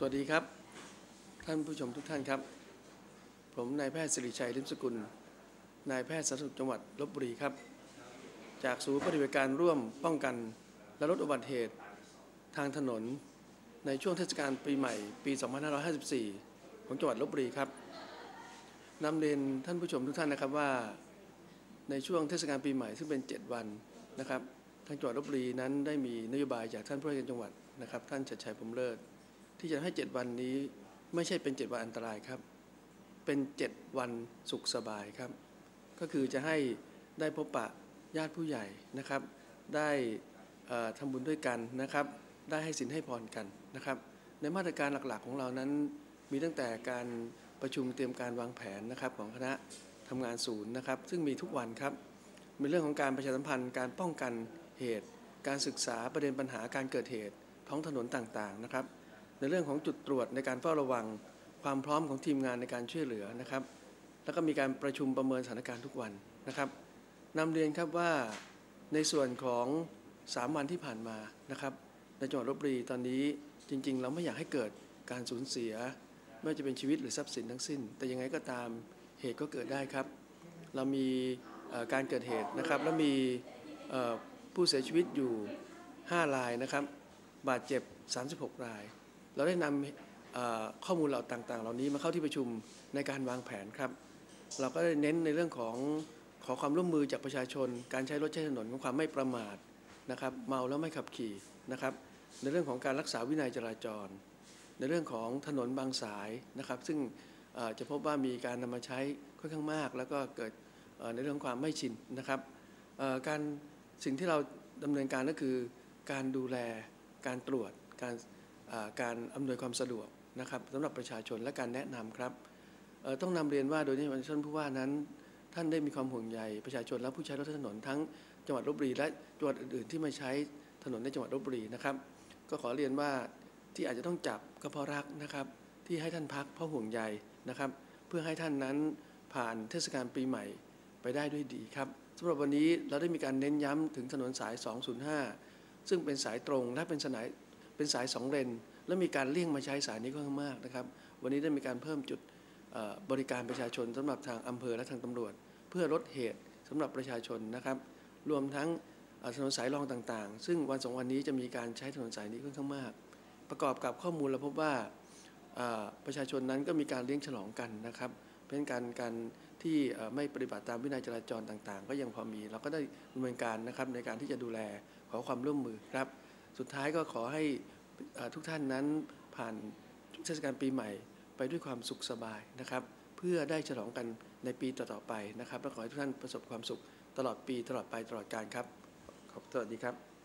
สวัสดีครับ ท่านผู้ชมทุกท่านครับ ผมนายแพทย์สิริชัยลิมสกุล นายแพทย์สาธารณสุขจังหวัดลบบุรีครับ จากศูนย์ปฏิบัติการร่วมป้องกันและลดอุบัติเหตุทางถนน ในช่วงเทศกาลปีใหม่ปี 2554 ของจังหวัดลบบุรีครับนำเรียนท่านผู้ชมทุกท่านนะครับว่า ในช่วงเทศกาลปีใหม่ซึ่งเป็น 7 วันนะครับทางจังหวัดลบบุรีนั้นได้มีนโยบายจากท่านผู้ว่าการจังหวัดนะครับ ท่านชัดชัยพรมเลิศ ที่จะให้7วันนี้ไม่ใช่เป็น7วันอันตรายครับ เป็น7วันสุขสบายครับ ก็คือจะให้ได้พบปะญาติผู้ใหญ่นะครับ ได้ทำบุญด้วยกันนะครับ ได้ให้สินให้พรกันนะครับ ในมาตรการหลักๆของเรานั้น มีตั้งแต่การประชุมเตรียมการวางแผนนะครับของคณะทำงานศูนย์นะครับ ซึ่งมีทุกวันครับมีเรื่องของการประชาสัมพันธ์การป้องกันเหตุ การศึกษาประเด็นปัญหาการเกิดเหตุท้องถนนต่างๆนะครับ ในเรื่องของจุดตรวจในการเฝ้าระวัง ความพร้อมของทีมงานในการช่วยเหลือนะครับ แล้วก็มีการประชุมประเมินสถานการณ์ทุกวันนะครับนำเรียนครับว่าในส่วนของ 3 วันที่ผ่านมานะครับ ในจังหวัดลบบุรีตอนนี้จริง ๆ เราไม่อยากให้เกิดการสูญเสีย ไม่ว่าจะเป็นชีวิตหรือทรัพย์สินทั้งสิ้น แต่ยังไงก็ตามเหตุก็เกิดได้ครับ เรามีการเกิดเหตุนะครับ แล้วมีผู้เสียชีวิตอยู่ 5 รายนะครับ บาดเจ็บ 36 ราย เราได้นำข้อมูลเหล่าต่างๆ เหล่านี้มาเข้าที่ประชุมในการวางแผนครับ เราก็ได้เน้นในเรื่องของขอความร่วมมือจากประชาชน การใช้รถใช้ถนนของความไม่ประมาทนะครับ เมาแล้วไม่ขับขี่นะครับ ในเรื่องของการรักษาวินัยจราจร ในเรื่องของถนนบางสายนะครับ ซึ่งจะพบว่ามีการนำมาใช้ค่อนข้างมาก แล้วก็เกิดในเรื่องของความไม่ชินนะครับการสิ่งที่เราดำเนินการก็คือการดูแลการตรวจการ การอำนวยความสะดวกนะครับสำหรับประชาชนและการแนะนำครับต้องนำเรียนว่าโดยที่ท่านผู้ว่านั้น ท่านได้มีความห่วงใยประชาชนและผู้ใช้รถถนนทั้งจังหวัดลบบุรีและจังหวัดอื่นๆที่มาใช้ถนนในจังหวัดลบบุรีนะครับ ก็ขอเรียนว่าที่อาจจะต้องจับก็เพราะรักนะครับ ที่ให้ท่านพักเพราะห่วงใยนะครับ เพื่อให้ท่านนั้นผ่านเทศกาลปีใหม่ไปได้ด้วยดีครับสำหรับวันนี้เราได้มีการเน้นย้ำถึงถนนสาย 205 ซึ่งเป็นสายตรงและเป็นสาย เป็นสายสองเลน และมีการเลี่ยงมาใช้สายนี้ก็มากนะครับ วันนี้ได้มีการเพิ่มจุดบริการประชาชนสำหรับทางอำเภอและทางตำรวจ เพื่อลดเหตุสำหรับประชาชนนะครับ รวมทั้งถนนสายรองต่างๆ ซึ่งวันสองวันนี้จะมีการใช้ถนนสายนี้ค่อนข้างมาก ประกอบกับข้อมูลเราพบว่าประชาชนนั้นก็มีการเลี้ยงฉลองกันนะครับเพราะฉะนั้นการการที่ไม่ปฏิบัติตามวินัยจราจรต่างๆ ก็ยังพอมี เราก็ได้ดำเนินการนะครับในการที่จะดูแลขอความร่วมมือครับ สุดท้ายก็ขอให้ทุกท่านนั้นผ่านเทศกาลปีใหม่ไปด้วยความสุขสบายนะครับ เพื่อได้ฉลองกันในปีต่อๆไปนะครับและขอให้ทุกท่านประสบความสุขตลอดปีตลอดไปตลอดการครับ ขอบสวัสดีครับ